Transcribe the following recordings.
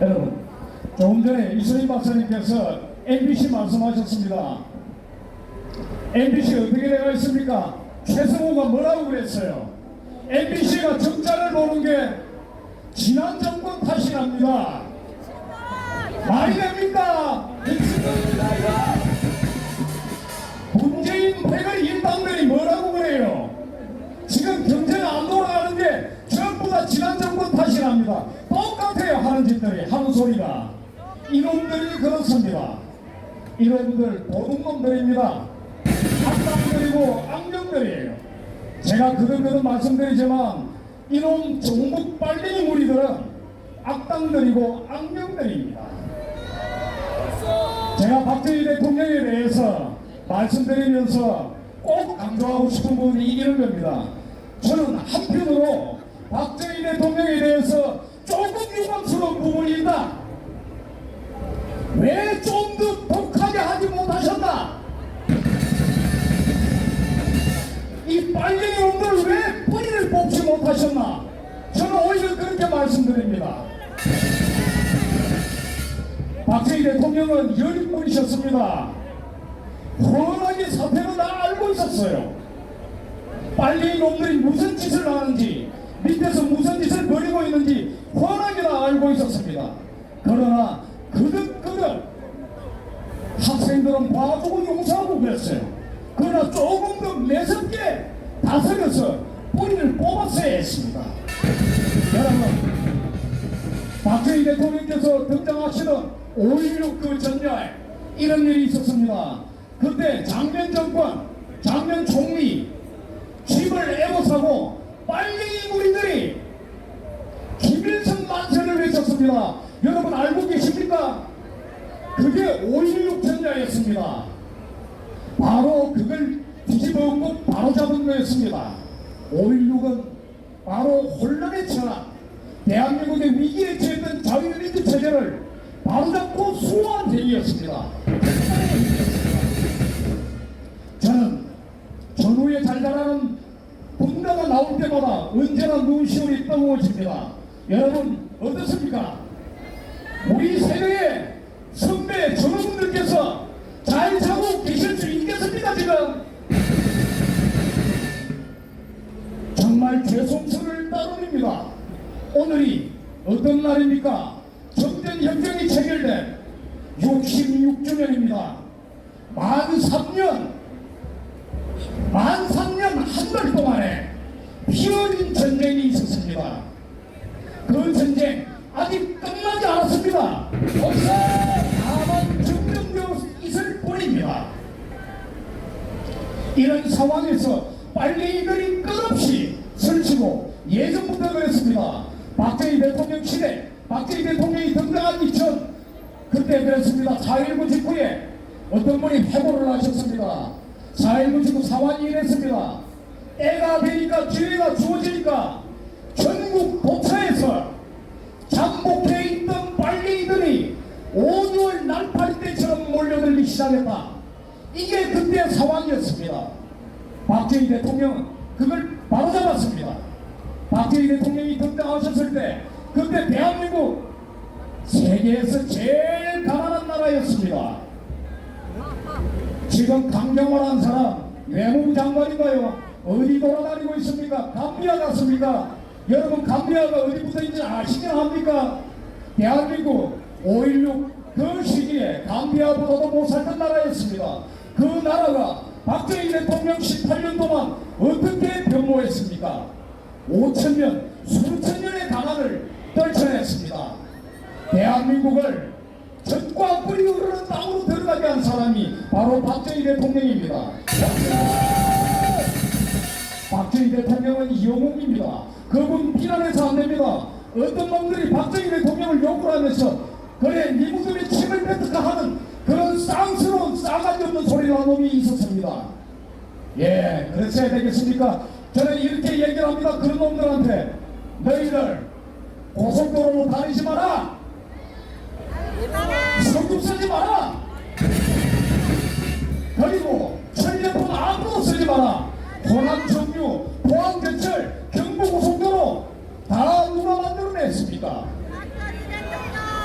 여러분, 조금 전에 이수림 박사님께서 MBC 말씀하셨습니다. MBC 어떻게 되어 있습니까? 최승호가 뭐라고 그랬어요? MBC가 적자를 보는 게 지난 정권 탓이랍니다. 말이 됩니까? 짓들이 하는 소리가 이놈들이 그렇습니다. 이놈들 도둑놈들입니다. 악당들이고 악령들이에요. 제가 그들그들 말씀드리지만 이놈 종북 빨갱이 무리들은 악당들이고 악령들입니다. 제가 박정희 대통령에 대해서 말씀드리면서 꼭 강조하고 싶은 부분이 이런 겁니다. 저는 한편으로 박정희 대통령에 대해서 조금 유감스러운 부분이 있다. 왜 좀 더 독하게 하지 못하셨나? 이 빨갱이 놈들 왜 뿌리를 뽑지 못하셨나? 저는 오히려 그렇게 말씀드립니다. 박정희 대통령은 여립분이셨습니다. 훤하게 사태는 다 알고 있었어요. 빨리 놈들이 무슨 짓을 하는지 밑에서 무슨 짓을 벌이고 있는지 훤하게 다 알고 있었습니다. 그러나 그득그득 학생들은 봐주고 용서하고 그랬어요. 그러나 조금 더 매섭게 다스려서 뿌리를 뽑았어야 했습니다. 여러분 박정희 대통령께서 등장하시던 5.16 그 전야에 이런 일이 있었습니다. 그때 장면 정권, 장면 총리 집을 애워싸고 빨갱이 무리들이 김일성 만세를 외쳤습니다. 여러분 알고 계십니까? 그게 5.16 전야였습니다. 바로 그걸 뒤집어 엎고 바로 잡은 거였습니다. 5.16은 바로 혼란의 천하, 대한민국의 위기에 처했던 자유민주 체제를 바로잡고 수호한 행위였습니다. 저는 전후에 잘 자라는 나올 때마다 언제나 눈시울이 뜨거워집니다. 여러분 어떻습니까? 우리 세대의 선배 전우분들께서 잘 자고 계실 수 있겠습니까 지금? 정말 죄송스러울 따름입니다. 오늘이 어떤 날입니까? 정전협정이 체결된 66주년입니다. 만 3년, 만 3년 한 달 동안에 피어진 전쟁이 있었습니다. 그 전쟁 아직 끝나지 않았습니다. 벌써 다만 점점되어 있을 뿐입니다. 이런 상황에서 빨갱이들이 끝없이 설치고 예전부터 그랬습니다. 박정희 대통령 시대 박정희 대통령이 등장하기 전 그때 그랬습니다. 4.19 직후에 어떤 분이 회고를 하셨습니다. 4.19 직후 상황이 이랬습니다. 때가 되니까 기회가 주어지니까 전국 도처에서 잠복해 있던 빨갱이들이 5월 날파리 때처럼 몰려들기 시작했다. 이게 그때 상황이었습니다. 박정희 대통령은 그걸 바로잡았습니다. 박정희 대통령이 등장하셨을 때 그때 대한민국 세계에서 제일 가난한 나라였습니다. 지금 강경화한 사람 외무부 장관인가요? 어디 돌아다니고 있습니까? 감비아 갔습니까? 여러분 감비아가 어디 붙어 있는지 아시긴 합니까? 대한민국 5.16 그 시기에 감비아보다도 못 살던 나라였습니다. 그 나라가 박정희 대통령 18년 동안 어떻게 변모했습니까? 5천년, 수천 년의 가난을 떨쳐냈습니다. 대한민국을 젖과 뿌리 흐르는 땅으로 들어가게 한 사람이 바로 박정희 대통령입니다. 박정희 대통령은 영웅입니다. 그분 비난해서 안 됩니다. 어떤 놈들이 박정희 대통령을 욕을 하면서 그래 미국들의 침을 뱉을까 하는 그런 쌍스러운 싸가지 없는 소리를 하는 놈이 있었습니다. 예, 그랬어야 되겠습니까? 저는 이렇게 얘기를 합니다. 그런 놈들한테 너희들 고속도로로 다니지 마라. 성금 쓰지 마라. 그리고 천리품 아무도 쓰지 마라. 호남 정류, 포항 전철, 경부고속도로 다 누가 만들어냈습니까?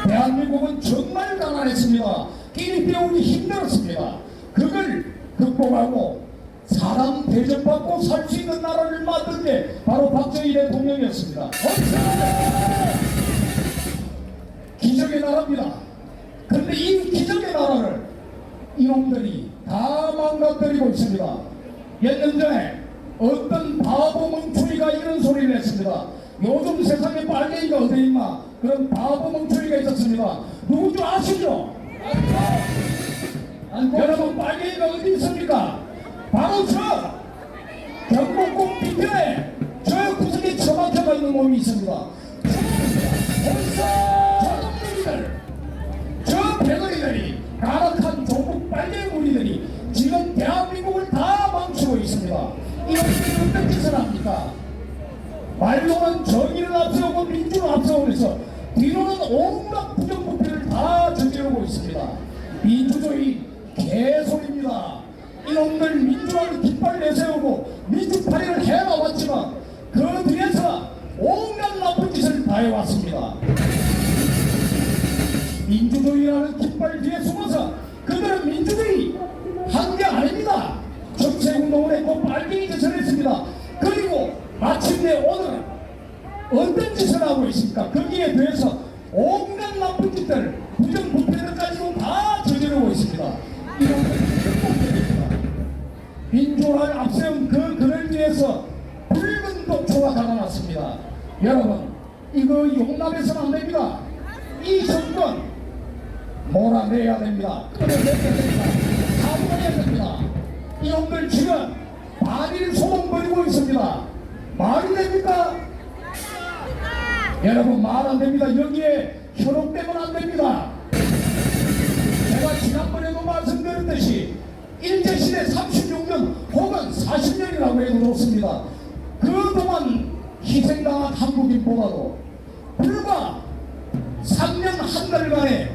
대한민국은 정말 가난했습니다. 끼리 때우기 힘들었습니다. 그걸 극복하고 사람 대접받고 살 수 있는 나라를 만든 게 바로 박정희 대통령이었습니다. 기적의 나라입니다. 그런데 이 기적의 나라를 이놈들이 다 망가뜨리고 있습니다. 몇 년 전에 어떤 바보 멍충이가 이런 소리를 했습니다. 요즘 세상에 빨갱이가 어디 있나? 그런 바보 멍충이가 있었습니다. 누군지 아시죠? 여러분 빨갱이가 어디 있습니까? 바로 저 경복궁 뒤편에 저 구석에 처박혀가 있는 놈이 있습니다. 말로는 정의를 앞세우고 민주를 앞세우면서 뒤로는 온갖 부정부패를 다 저지르고 있습니다. 민주주의 개소리입니다. 이놈들 민주화를 깃발 내세우고 민주파리를 해나왔지만 그 뒤에서 온갖 나쁜 짓을 다 해왔습니다. 민주주의라는 깃발 뒤에 숨어서 그들은 민주주의 한 게 아닙니다. 정체운동을 했고 빨갱이 짓을 했습니다. 그리고 마침내 오늘은 어떤 짓을 하고 있습니까? 거기에 대해서 온갖 나쁜 짓들, 부정부패를 가지고 다 저지르고 있습니다. 이런 극복됩니다. 민주화를 앞세운 그 글을 위해서 붉은 독초가 달아났습니다. 여러분, 이거 용납해서는 안 됩니다. 이 정권 몰아내야 됩니다. 끌어내야 됩니다. 사과해야 됩니다. 이놈들 지금 반일 소동 벌이고 있습니다. 말이 됩니까? 여러분 말 안 됩니다. 여기에 현혹되면 안 됩니다. 제가 지난번에도 말씀드렸듯이 일제시대 36년 혹은 40년이라고 해도 좋습니다. 그동안 희생당한 한국인보다도 불과 3년 한 달간의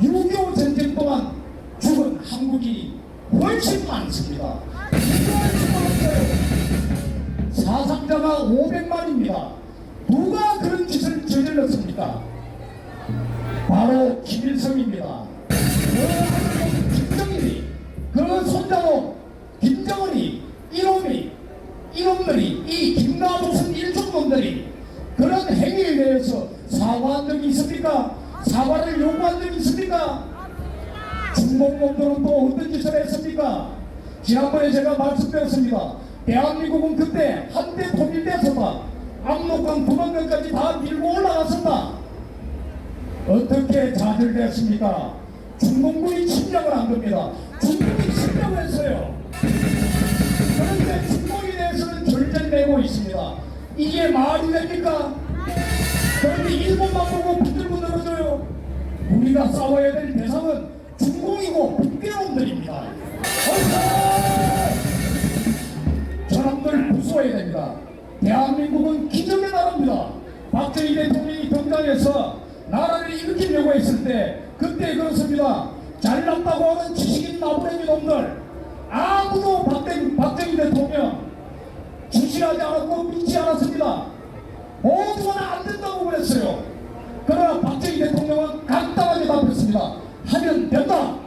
6.25 전쟁 동안 죽은 한국이 훨씬 많습니다. 사상자가 500만입니다. 누가 저질렀습니까? 바로 김일성입니다. 그 김정일이, 그 손자로 김정은이, 이놈이, 이놈들이, 이 김나무슨 일족놈들이 그런 행위에 대해서 사과한 적이 있습니까? 사과를 요구한 적이 있습니까? 중공놈들은 또 어떤 짓을 했습니까? 지난번에 제가 말씀드렸습니다. 대한민국은 그때 한때 통일됐었다. 압록강 두만강까지 다 밀고 올라갔었다. 어떻게 좌절됐습니까? 중공군이 침략을 한 겁니다. 중국이 침략을 했어요. 그런데 중국에 대해서는 절전되고 있습니다. 이게 말이 됩니까? 그런데 일본만 보고 붙들고 늘어져요. 우리가 싸워야 될 대상은 중공이고 북괴놈들입니다. 저놈들 부수어야 됩니다. 대한민국은 기적의 나라입니다. 박정희 대통령이 등장해서 나라를 일으키려고 했을 때 그때 그렇습니다. 잘났다고 하는 지식인 나부랭이 놈들 아무도 박정, 박정희 대통령 주시하지 않았고 믿지 않았습니다. 모두가 안 된다고 그랬어요. 그러나 박정희 대통령은 간단하게 답했습니다. 하면 된다.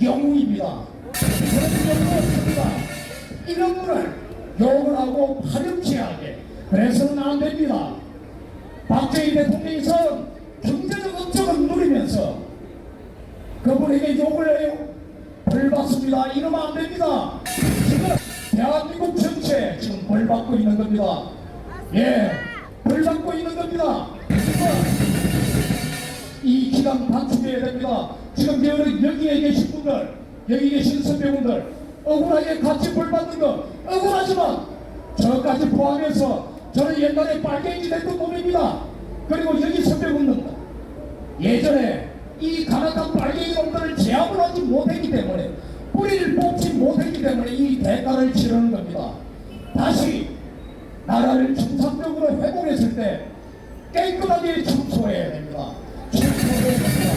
영웅입니다. 이런 분을 욕을 하고 파렴치하게 그래서는 안 됩니다. 박정희 대통령께서 경제적 업적을 누리면서 그분에게 욕을 해요. 벌 받습니다. 이러면 안 됩니다. 지금 대한민국 전체 지금 벌 받고 있는 겁니다. 예, 벌 받고 있는 겁니다. 지금 이 기간 단축해야 됩니다. 지금 여기- 여기에 계신 분들, 여기 계신 선배분들, 억울하게 같이 벌 받는 거 억울하지만 저까지 포함해서 저는 옛날에 빨갱이 됐던 놈입니다. 그리고 여기 선배분들 예전에 이 가난한 빨갱이 놈들을 제압을 하지 못했기 때문에 뿌리를 뽑지 못했기 때문에 이 대가를 치르는 겁니다. 다시 나라를 정상적으로 회복했을 때 깨끗하게 청소해야 됩니다. 청소해야 됩니다.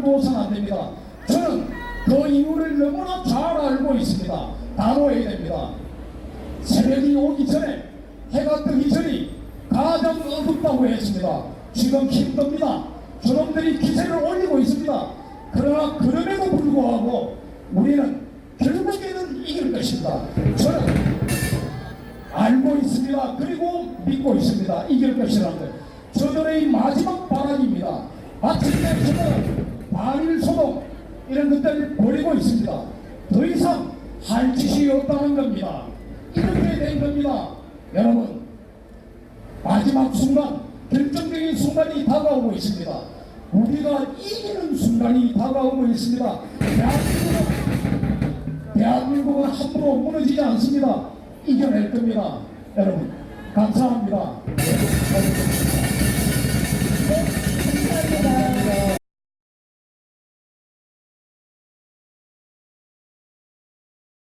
보호선 안 됩니다. 저는 그 이유를 너무나 잘 알고 있습니다. 단호해야 됩니다. 새벽이 오기 전에 해가 뜨기 전이 가장 어둡다고 했습니다. 지금 힘듭니다. 저놈들이 기세를 올리고 있습니다. 그러나 그럼에도 불구하고 우리는 결국에는 이길 것입니다. 저는 알고 있습니다. 그리고 믿고 있습니다. 이길 것이라는 것. 저들의 마지막 발악입니다. 마침내 저는 반일 소동 이런 것들을 버리고 있습니다. 더 이상 할 짓이 없다는 겁니다. 이렇게 된 겁니다. 여러분 마지막 순간 결정적인 순간이 다가오고 있습니다. 우리가 이기는 순간이 다가오고 있습니다. 대한민국은 대한민국은 함부로 무너지지 않습니다. 이겨낼 겁니다. 여러분 감사합니다.